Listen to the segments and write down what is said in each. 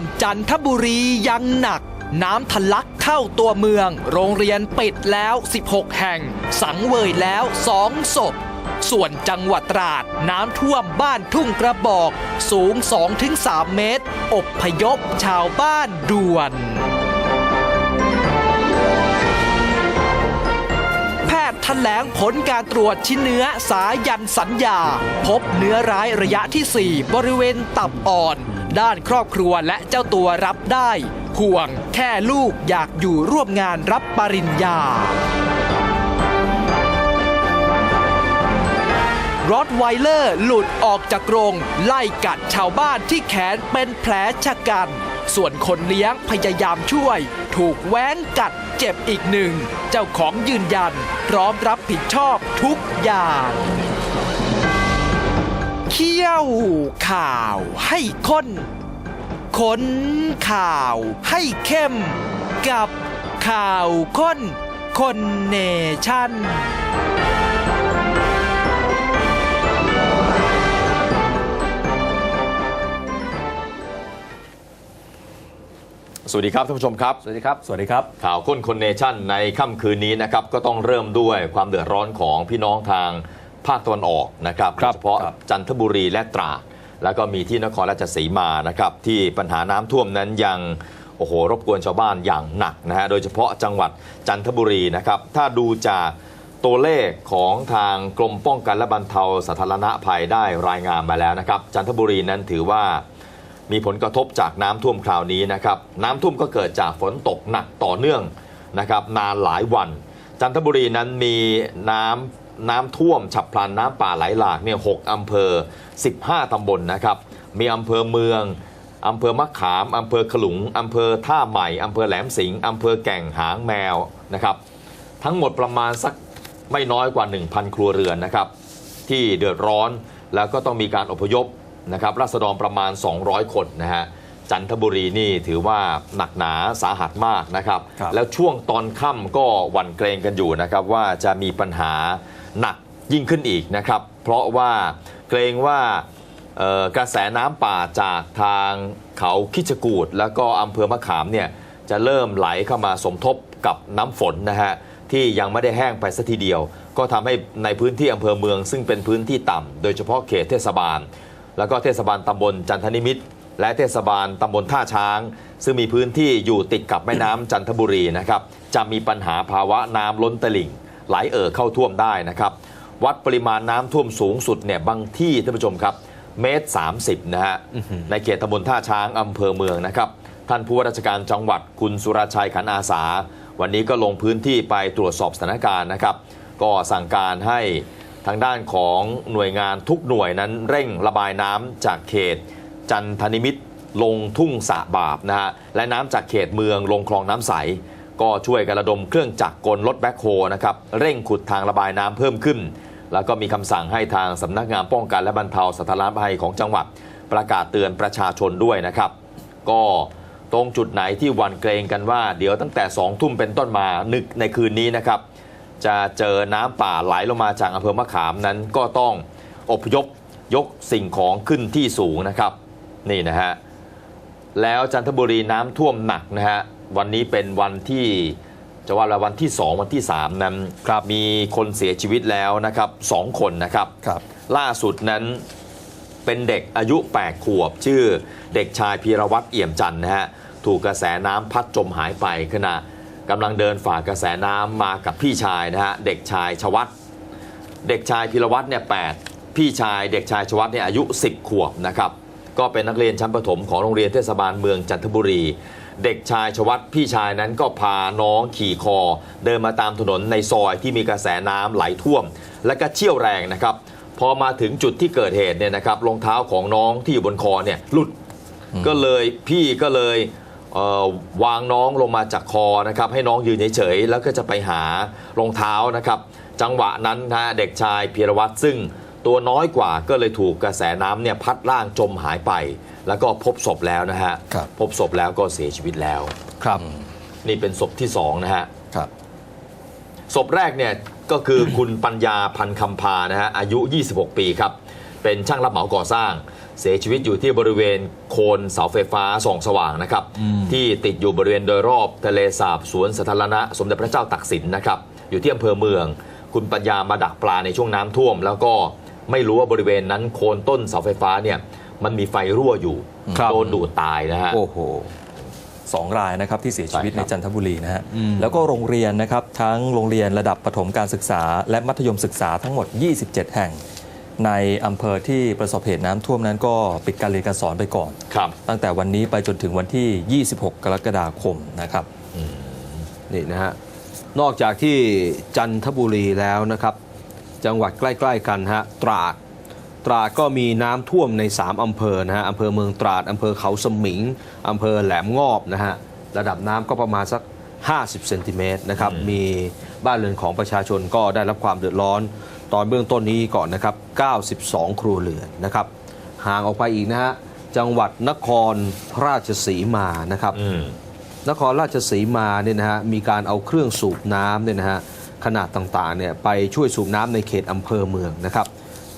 มจันทบุรียังหนัก น้ำทะลักเข้าตัวเมือง โรงเรียนปิดแล้ว 16 แห่ง สังเวยแล้ว2ศพ ส่วนจังหวัดตราด น้ำท่วมบ้านทุ่งกระบอก สูง 2-3 เมตร อบพยพชาวบ้านด่วนแพทย์แถลงผลการตรวจชิ้นเนื้อสายันสัญญา พบเนื้อร้ายระยะที่ 4 บริเวณตับอ่อน ด้านครอบครัวและเจ้าตัวรับได้ ห่วงแค่ลูกอยากอยู่ร่วมงานรับปริญญารอดไวเลอร์หลุดออกจากกรง ไล่กัดชาวบ้านที่แขนเป็นแผลชะกัน ส่วนคนเลี้ยงพยายามช่วย ถูกแว้งกัดเจ็บอีกหนึ่ง เจ้าของยืนยัน พร้อมรับผิดชอบทุกอย่าง เขี้ยวข่าวให้ข้นค้นข่าวให้เข้ม กับข่าวข้น คนเนชั่นสวัสดีครับท่านผู้ชมครับ สวัสดีครับ สวัสดีครับ ข่าวค้นคนเนชั่นในค่ำคืนนี้นะครับ ก็ต้องเริ่มด้วยความเดือดร้อนของพี่น้องทาง ภาคตะวันออกนะครับครับโดยเฉพาะครับจันทบุรีและตราดแล้วก็มีที่นครราชสีมานะครับที่ปัญหาน้ำท่วมนั้นยังโอ้โหรบกวนชาวบ้านอย่างหนักนะฮะโดยเฉพาะจังหวัดจันทบุรีนะครับถ้าดูจากตัวเลขของทางกรมป้องกันและบรรเทาสาธารณภัยได้รายงานมาแล้วนะครับจันทบุรีนั้นถือว่ามีผลกระทบจากน้ำท่วมคราวนี้นะครับน้ำท่วมก็เกิดจากฝนตกหนักต่อเนื่องนะครับนานหลายวัน จันทบุรีนั้นมีน้ำ น้ำท่วม ฉับพลันน้ำป่าไหลหลากเนี่ยหกอำเภอ 15 ตำบลนะครับ มีอำเภอเมืองอำเภอมะขามอำเภอขลุงอำเภอท่าใหม่อำเภอแหลมสิงห์อำเภอแก่งหางแมวนะครับ ทั้งหมดประมาณสักไม่น้อยกว่า 1,000 ครัวเรือนนะครับ ที่เดือดร้อนแล้วก็ต้องมีการอพยพนะครับรัษฎรประมาณ 200 คนนะฮะ จันทบุรีนี่ถือว่าหนักหนาสาหัสมากนะครับ ครับ แล้วช่วงตอนค่ำก็หวั่นเกรงกันอยู่นะครับ ว่าจะมีปัญหาหนักยิ่งขึ้นอีกนะครับ เพราะว่าเกรงว่าเอ่อกระแสน้ำป่าจากทางเขาคิชกูดแล้วก็อำเภอมะขามเนี่ยจะเริ่มไหลเข้ามาสมทบกับน้ำฝนนะฮะที่ยังไม่ได้แห้งไปสัทีเดียว ก็ทำให้ในพื้นที่อำเภอเมือง ซึ่งเป็นพื้นที่ต่ำโดยเฉพาะเขตเทศบาล แล้วก็เทศบาลตำบลจันทนิมิตร และเทศบาลตำบลท่าช้าง ซึ่งมีพื้นที่อยู่ติดกับแม่น้ำจันทบุรีนะครับจะมีปัญหาภาวะน้ำล้นตลิ่ง ไหลเอ่อเข้าท่วมได้นะครับ วัดปริมาณน้ำท่วมสูงสุดเนี่ยบางที่ท่านผู้ชมครับ เมตร 30 นะฮะในเขตตำบลท่าช้างอำเภอเมืองนะครับท่านผู้ว่าราชการจังหวัดคุณสุรชัยขันอาสา วันนี้ก็ลงพื้นที่ไปตรวจสอบสถานการณ์นะครับ ก็สั่งการให้ทางด้านของหน่วยงานทุกหน่วยนั้นเร่งระบายน้ำจากเขต จันทนิมิตรลงทุ่งสะบาบนะฮะและน้ำจากเขตเมืองลงคลองน้ำใส ก็ช่วยกันระดมเครื่องจักรกลรถแบ็คโฮนะครับเร่งขุดทางระบายน้ำเพิ่มขึ้น แล้วก็มีคำสั่งให้ทางสำนักงานป้องกันและบรรเทาสาธารณภัยของจังหวัดประกาศเตือนประชาชนด้วยนะครับ ก็ตรงจุดไหนที่หวันเกรงกันว่า เดี๋ยวตั้งแต่2องทุ่มเป็นต้นมานึกในคืนนี้นะครับ จะเจอน้ำป่าไหลลงมาจากอำเภอมะขามนั้นก็ต้องอพยพยกสิ่งของขึ้นที่สูงนะครับ นี่นะฮะ แล้วจันทบุรีน้ำท่วมหนักนะฮะ วันนี้เป็นวันที่จะว่าละวันที่ 2 วันที่ 3 นั้นมีคนเสียชีวิตแล้วนะครับสองคนนะครับครับ ล่าสุดนั้นเป็นเด็กอายุ 8 ขวบ ชื่อเด็กชายพีรวัตรเอี่ยมจันทร์นะฮะ ถูกกระแสน้ำพัดจมหายไปขณะกำลังเดินฝ่ากระแสน้ำมากับพี่ชายนะฮะ เด็กชายชวัตเด็กชายพีรวัตรเนี่ยแพี่ชายเด็กชายชวัตเนี่ยอายุ 10 ขวบนะครับ ก็เป็นนักเรียนชั้นประถมของโรงเรียนเทศบาลเมืองจันทบุรี เด็กชายชวัตพี่ชายนั้นก็พาน้องขี่คอ เดินมาตามถนนในซอยที่มีกระแสน้ำไหลท่วม และก็เชี่ยวแรงนะครับ พอมาถึงจุดที่เกิดเหตุเนี่ยนะครับรองเท้าของน้องที่อยู่บนคอเนี่ยหลุดก็เลยพี่ก็เลยเอ่อวางน้องลงมาจากคอนะครับให้น้องยืนเฉยๆแล้วก็จะไปหารองเท้านะครับ จังหวะนั้นนะฮะเด็กชายพีรวัตรซึ่ง ตัวน้อยกว่าก็เลยถูกกระแสน้ำเนี่ยพัดร่างจมหายไป แล้วก็พบศพแล้วนะฮะ ครับ พบศพแล้วก็เสียชีวิตแล้ว ครับนี่เป็นศพที่สองนะฮะ ครับ ศพแรกเนี่ยก็คือคุณปัญญาพันคำพานะฮะอายุ 26 ปีครับ เป็นช่างรับเหมาก่อสร้าง เสียชีวิตอยู่ที่บริเวณโคนเสาไฟฟ้าส่องสว่างนะครับ ที่ติดอยู่บริเวณโดยรอบทะเลสาบสวนสาธารณะ สมเด็จพระเจ้าตักสินนะครับ อยู่ที่อำเภอเมือง คุณปัญญามาดักปลาในช่วงน้ำท่วม แล้วก็ ไม่รู้ว่าบริเวณนั้นโคนต้นเสาไฟฟ้าเนี่ยมันมีไฟรั่วอยู่ครับ โดนดูดตายนะฮะ โอ้โหสองรายนะครับที่เสียชีวิตใช่ครัในบจันทบุรีนะฮะแล้วก็โรงเรียนนะครับทั้งโรงเรียนระดับประถมการศึกษา และมัธยมศึกษาทั้งหมด 27 แห่ง ในอำเภอที่ประสบเหตุน้ำท่วมนั้นก็ปิดการเรียนการสอนไปก่อน ครับ ตั้งแต่วันนี้ไปจนถึงวันที่ 26 กรกฎาคมนะครับ นี่นะฮะ นอกจากที่จันทบุรีแล้วนะครับ จังหวัดใกล้ ๆ กันฮะตราดตราดก็มีน้ำท่วมใน 3อำเภอนะฮะอำเภอเมืองตราดอำเภอเขาสมิงอำเภอแหลมงอบนะฮะระดับน้ำก็ประมาณสัก 50 เซนติเมตรนะครับมีบ้านเรือนของประชาชนก็ได้รับความเดือดร้อน ตอนเบื้องต้นนี้ก่อนนะครับ 92 ครัวเรือนนะครับห่างออกไปอีกนะฮะจังหวัดนครราชสีมานะครับอืมนครราชสีมาเนี่ยนะฮะมีการเอาเครื่องสูบน้ำเนี่ยนะฮะ ขนาดต่างๆเนี่ยไปช่วยสูบน้ำในเขตอำเภอเมืองนะครับ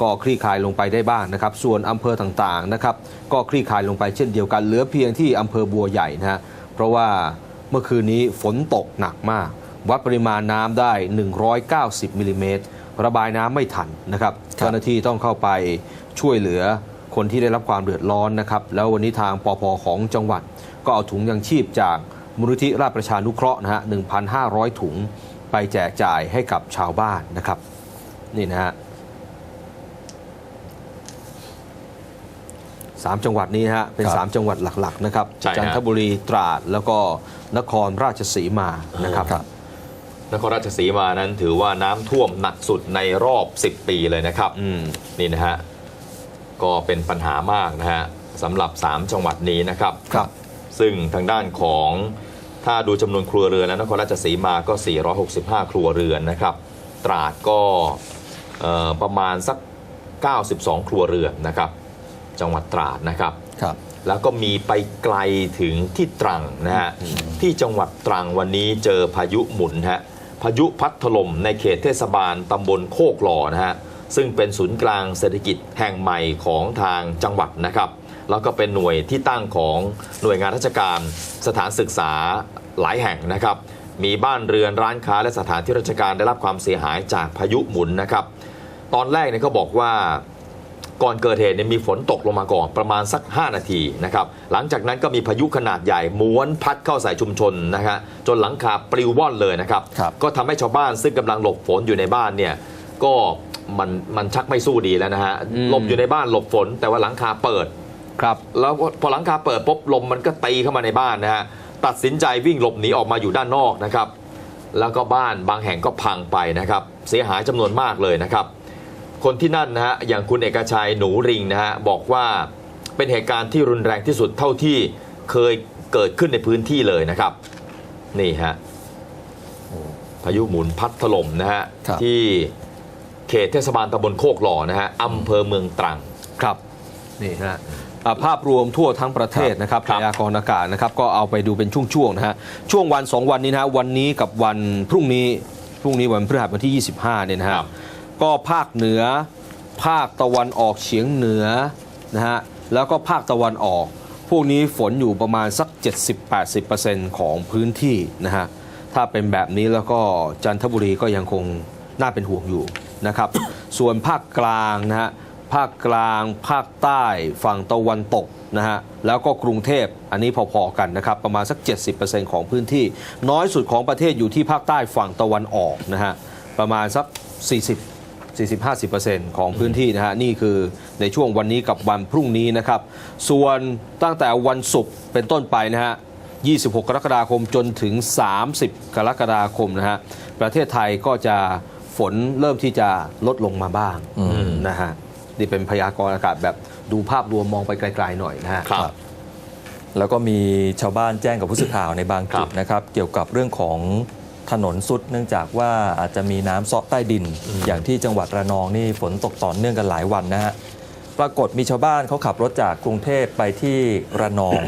ก็คลี่คลายลงไปได้บ้างนะครับ ส่วนอำเภอต่างๆนะครับ ก็คลี่คลายลงไปเช่นเดียวกันเหลือเพียงที่อำเภอบัวใหญ่นะฮะเพราะว่าเมื่อคืนนี้ฝนตกหนักมาก วัดปริมาณน้ำได้ 190มิลลิเมตรระบายน้ำไม่ทันนะครับครับเจ้าหน้าที่ต้องเข้าไปช่วยเหลือคนที่ได้รับความเดือดร้อนนะครับ แล้ววันนี้ทางปพของจังหวัดก็เอาถุงยังชีพจาก มูลนิธิราชประชานุเคราะห์นะฮะ 1,500 ถุงไปแจกจ่ายให้กับชาวบ้านนะครับ นี่นะฮะสามจังหวัดนี้นะฮะเป็นครับสามจังหวัดหลักๆนะครับใช่ฮะจันทบุรีตราดแล้วก็นครราชสีมานะครับครับนครราชสีมานั้นถือว่าน้ำท่วมหนักสุดในรอบ 10 ปีเลยนะครับอืมนี่นะฮะก็เป็นปัญหามากนะฮะสำหรับ 3 จังหวัดนี้นะครับครับ ซึ่งทางด้านของ ถ้าดูจำนวนครัวเรือนแล้วนครราชสีมาก็ 465 ครัวเรือนนะครับ ตราดก็เอ่อประมาณสัก 92 ครัวเรือนนะครับ จังหวัดตราดนะครับครับ แล้วก็มีไปไกลถึงที่ตรังนะฮะที่จังหวัดตรังวันนี้เจอพายุหมุนฮะพายุพัดถล่มในเขตเทศบาลตำบลโคกหล่อนะฮะซึ่งเป็นศูนย์กลางเศรษฐกิจแห่งใหม่ของทางจังหวัดนะครับ แล้วก็เป็นหน่วยที่ตั้งของหน่วยงานราชการ สถานศึกษาหลายแห่งนะครับ มีบ้านเรือนร้านค้าและสถานที่ราชการได้รับความเสียหายจากพายุหมุนนะครับ ตอนแรกเนี่ยเขาบอกว่าก่อนเกิดเหตุเนี่ยมีฝนตกลงมาก่อนประมาณสัก 5 นาทีนะครับ หลังจากนั้นก็มีพายุขนาดใหญ่ม้วนพัดเข้าใส่ชุมชนนะฮะจนหลังคาปลิวว่อนเลยนะครับครับก็ทำให้ชาวบ้านซึ่งกำลังหลบฝนอยู่ในบ้านเนี่ยก็มันมันชักไม่สู้ดีแล้วนะฮะอืมหลบอยู่ในบ้านหลบฝน แต่ว่าหลังคาเปิด ครับแล้วพอหลังคาเปิดปุ๊บลมมันก็ตีเข้ามาในบ้านนะฮะตัดสินใจวิ่งหลบหนีออกมาอยู่ด้านนอกนะครับ แล้วก็บ้านบางแห่งก็พังไปนะครับ เสียหายจำนวนมากเลยนะครับ คนที่นั่นนะฮะอย่างคุณเอกชัยหนูริงนะฮะบอกว่าเป็นเหตุการณ์ที่รุนแรงที่สุดเท่าที่เคยเกิดขึ้นในพื้นที่เลยนะครับ นี่ฮะพายุหมุนพัดถล่มนะฮะครับที่เขตเทศบาลตำบลโคกหล่อนะฮะอำเภอเมืองตรังครับนี่ฮะ อ่าภาพรวมทั่วทั้งประเทศนะครับครัพบยากรณ์อากาศนะครับก็เอาไปดูเป็นช่วงๆนะฮะช่วงวัน 2 วันนี้นะฮะวันนี้กับวันพรุ่งนี้พรุ่งนี้วันพฤหัสวันที่ 25เนี่ยนะฮะครับ ก็ภาคเหนือ ภาคตะวันออกเฉียงเหนือนะฮะแล้วก็ภาคตะวันออก พวกนี้ฝนอยู่ประมาณสัก 70-80%ของพื้นที่นะฮะถ้าเป็นแบบนี้แล้วก็จันทบุรีก็ยังคงน่าเป็นห่วงอยู่นะครับ ส่วนภาคกลางนะฮะ ภาคกลาง ภาคใต้ฝั่งตะวันตกนะฮะแล้วก็กรุงเทพอันนี้พอๆกันนะครับ ประมาณสัก 70%ของพื้นที่ น้อยสุดของประเทศอยู่ที่ภาคใต้ฝั่งตะวันออกนะฮะประมาณสัก 40 40-50%ของพื้นที่นะฮะนี่คือในช่วงวันนี้กับวันพรุ่งนี้นะครับ ส่วนตั้งแต่วันศุกร์เป็นต้นไปนะฮะ26 กรกฎาคมจนถึง 30 กรกฎาคมนะฮะประเทศไทยก็จะฝนเริ่มที่จะลดลงมาบ้างอืมนะฮะ นี่เป็นพยากรณ์อากาศแบบดูภาพรวมมองไปไกลๆหน่อยนะฮะ ครับ แล้วก็มีชาวบ้านแจ้งกับผู้สื่อข่าวในบางจุดครับนะครับ เกี่ยวกับเรื่องของถนนสุดเนื่องจากว่าอาจจะมีน้ำเซาะใต้ดิน อย่างที่จังหวัดระนองนี่ฝนตกต่อเนื่องกันหลายวันนะฮะปรากฏมีชาวบ้านเขาขับรถจากกรุงเทพไปที่ระนอง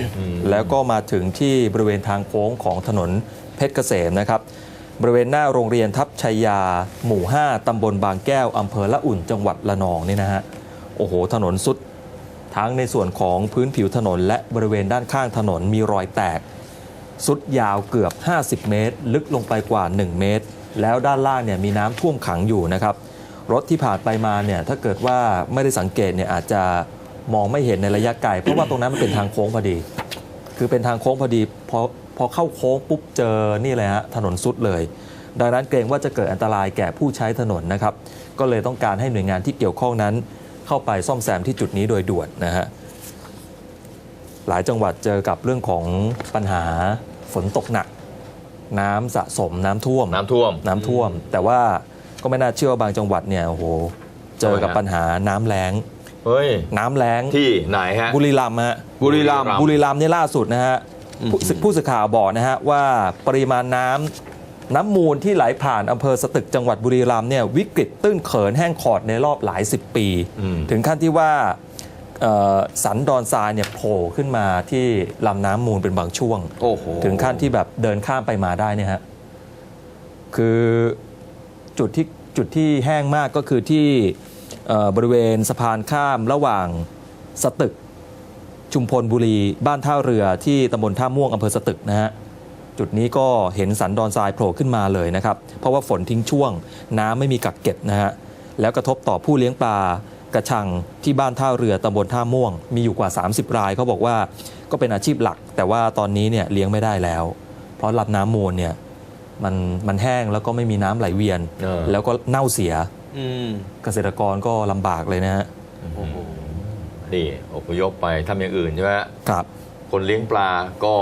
แล้วก็มาถึงที่บริเวณทางโค้งของถนนเพชรเกษมนะครับ บริเวณหน้าโรงเรียนทับชัยยา หมู่ 5ตำบลบางแก้วอำเภอละอุ่นจังหวัดระนองนี่นะฮะโอ้โห ถนนสุด ทั้งในส่วนของพื้นผิวถนน และบริเวณด้านข้างถนนมีรอยแตก สุดยาวเกือบ 50 เมตร ลึกลงไปกว่า 1 เมตร แล้วด้านล่างเนี่ยมีน้ำท่วมขังอยู่นะครับ รถที่ผ่านไปมาเนี่ยถ้าเกิดว่าไม่ได้สังเกตเนี่ยอาจจะมองไม่เห็นในระยะไกลเพราะว่าตรงนั้นมันเป็นทางโค้งพอดี คือเป็นทางโค้งพอดีพอ พอเข้าโค้งปุ๊บเจอนี่เลยฮะถนนสุดเลย ดังนั้นเกรงว่าจะเกิดอันตรายแก่ผู้ใช้ถนนนะครับ ก็เลยต้องการให้หน่วยงานที่เกี่ยวข้องนั้น เข้าไปซ่อมแซมที่จุดนี้โดยด่วนนะฮะหลายจังหวัดเจอกับเรื่องของปัญหาฝนตกหนัก น้ำสะสมน้ำท่วม น้ำท่วม น้ำท่วม แต่ว่าก็ไม่น่าเชื่อว่าบางจังหวัดเนี่ยโอ้โหเจอกับทำไมฮะปัญหาน้ำแล้งเฮ้ย น้ำแล้งที่ไหนฮะบุรีรัมย์ฮะบุรีรัมย์บุรีรัมย์นี่ล่าสุดนะฮะ ผู้ผู้สื่อข่าวบอกนะฮะว่าปริมาณน้ำน้ำมูลที่ไหลผ่านอำเภอสตึกจังหวัดบุรีรัมย์เนี่ยวิกฤตตื้นเขินแห้งขอดในรอบหลายสิบปี อืม ถึงขั้นที่ว่าเอ่อสันดอนทรายเนี่ยโผล่ขึ้นมาที่ลำน้ำมูลเป็นบางช่วง โอ้โห ถึงขั้นที่แบบเดินข้ามไปมาได้เนี่ยฮะ คือจุดที่จุดที่แห้งมากก็คือที่เอ่อบริเวณสะพานข้ามระหว่างสตึก ชุมพลบุรีบ้านท่าเรือที่ตำบลท่าม่วงอำเภอสตึกนะฮะจุดนี้ก็เห็นสันดอนทรายโผล่ขึ้นมาเลยนะครับ เพราะว่าฝนทิ้งช่วง น้ำไม่มีกักเก็บนะฮะแล้วกระทบต่อผู้เลี้ยงปลากระชังที่บ้านท่าเรือตำบลท่าม่วง มีอยู่กว่า 30 รายเขาบอกว่าก็เป็นอาชีพหลัก แต่ว่าตอนนี้เนี่ยเลี้ยงไม่ได้แล้ว เพราะลำน้ำมูลเนี่ยมันมันแห้งแล้วก็ไม่มีน้ำไหลเวียนเออแล้วก็เน่าเสียอืมเกษตรกรก็ลำบากเลยนะฮะ นี่อพยพไปทำอย่างอื่นใช่ไหมฮะครับ คนเลี้ยงปลาก็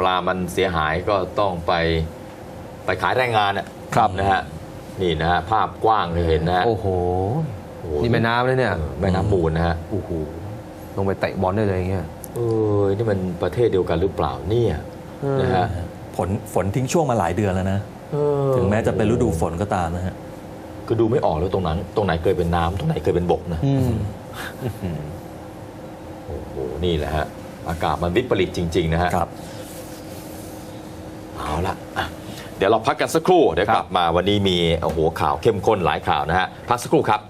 ปลามันเสียหายก็ต้องไปไปขายแรงงานอะครับนะฮะนี่นะฮะภาพกว้างเลยเห็นนะฮะโอ้โหโอ้โหนี่แม่น้ำเลยเนี่ยเออแม่น้ำมูลนะฮะโอ้โหลงไปเตะบอลได้เลยอย่างเงี้ยเออนี่มันประเทศเดียวกันหรือเปล่าเนี่ยนะฮะฝนฝนทิ้งช่วงมาหลายเดือนแล้วนะเออถึงแม้จะเป็นฤดูฝนก็ตามนะฮะคือดูไม่ออกแล้วตรงนั้น ตรงไหนเคยเป็นน้ำตรงไหนเคยเป็นบกนะอืม โอ้โห นี่แหละฮะ อากาศมันวิปริตจริง ๆ นะฮะครับ เอาละอะเดี๋ยวเราพักกันสักครู่ เดี๋ยวกลับมาวันนี้มีโอ้โหข่าวเข้มข้นหลายข่าวนะฮะ พักสักครู่ครับ